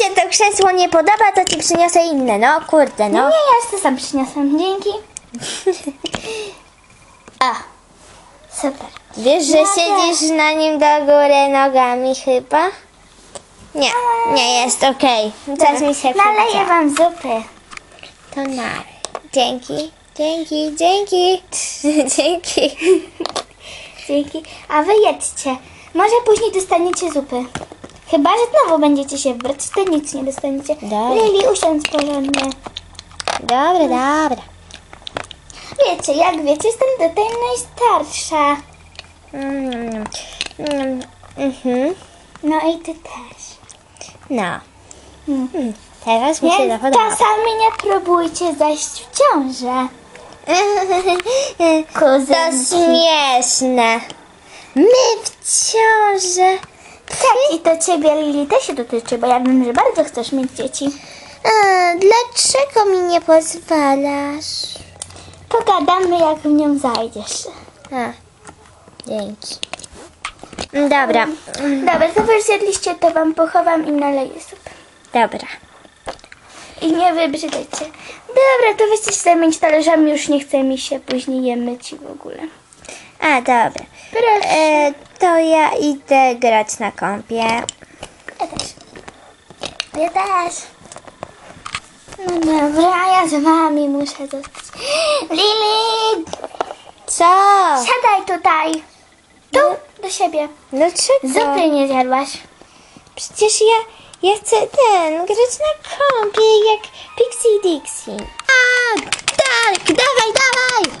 Jeśli się to krzesło nie podoba, to ci przyniosę inne. No kurde, No nie, ja to sam przyniosłam. Dzięki. A, super. Wiesz, że No siedzisz na nim do góry nogami chyba? Nie, nie jest okej. Teraz mi się Naleję przyda. wam zupy. To na. Dzięki, dzięki, dzięki, dzięki. Dzięki. A wy. Może później dostaniecie zupy. Chyba, że znowu będziecie się wbrać, to nic nie dostaniecie. Dobra. Lili, usiądź porządnie. Dobra, dobra. Wiecie, jak wiecie, jestem tutaj najstarsza. Mm, mm, mhm. No i ty też. No. Hmm. Mm, Teraz mi się Więc czasami nie próbujcie zajść w ciążę. To Kuzynki. śmieszne. My w ciąży. Tak, i to ciebie, Lili, też się dotyczy, bo ja wiem, że bardzo chcesz mieć dzieci. A, dlaczego mi nie pozwalasz? Pogadamy, jak w nią zajdziesz. A, dzięki. Dobra, Dobra, to wy już zjedliście, to wam pochowam i naleję zupę. dobra. I nie wybrzydajcie. Dobra, to weźcie się zamienić talerzami, już nie chce mi się później je myć i w ogóle. A, dobra. Proszę. E, to ja idę grać na kąpie. Ja też. Ja też. No dobra, ja z wami muszę zostać. Lili, Co? siadaj tutaj. Tu, do siebie. Dlaczego? Zupy nie zjadłaś. Przecież ja, ja chcę ten, grać na kąpie jak Pixie Dixie. A, tak, dawaj, dawaj!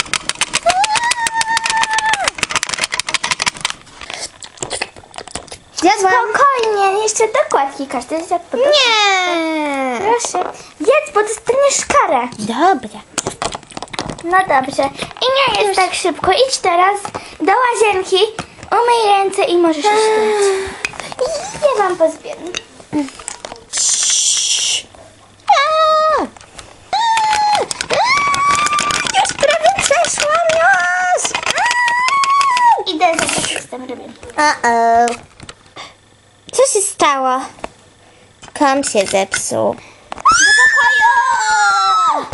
Zjadłam. Spokojnie, jeszcze dokładki każdy zjadł po Nie. Proszę, jedz, bo dostaniesz karę. Dobra. No dobrze. I nie jest tak szybko. Idź teraz do łazienki, umyj ręce i możesz iść. Ja wam pozbieram. A! A! Już prawie przeszłam! Idę zobaczyć, co tam robię. Uh-oh. Co stało? Kom się zepsuł. Do pokoju!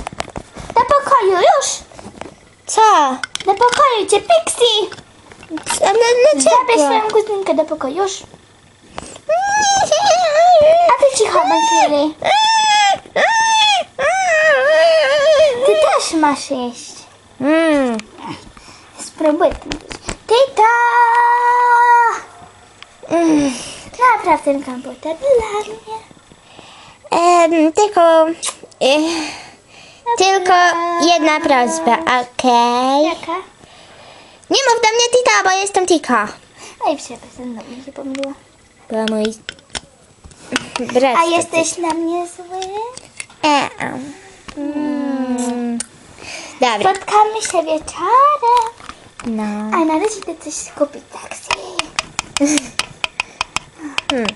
Do pokoju, już! Co? Do pokoju cię, Pixie! Ale Zabierz dlaczego? swoją kuzynkę do pokoju, już. A ty cicho bądź, Lili. Ty też masz jeść. Mm. Spróbuj Tita! Mm. Napraw ten komputer dla mnie. Em, tylko... eh, tylko jedna prośba, okej? Jaka? Nie mów do mnie Tita, bo jestem Tika. Oj, przepraszam, no mi się pomyliło. Była mój brat. A jesteś na mnie zły? E, mm. Dobra. Spotkamy się wieczorem. No. A na razie idę coś kupić taksi. Hmm.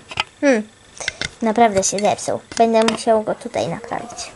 Hmm. Naprawdę się zepsuł. Będę musiał go tutaj naprawić.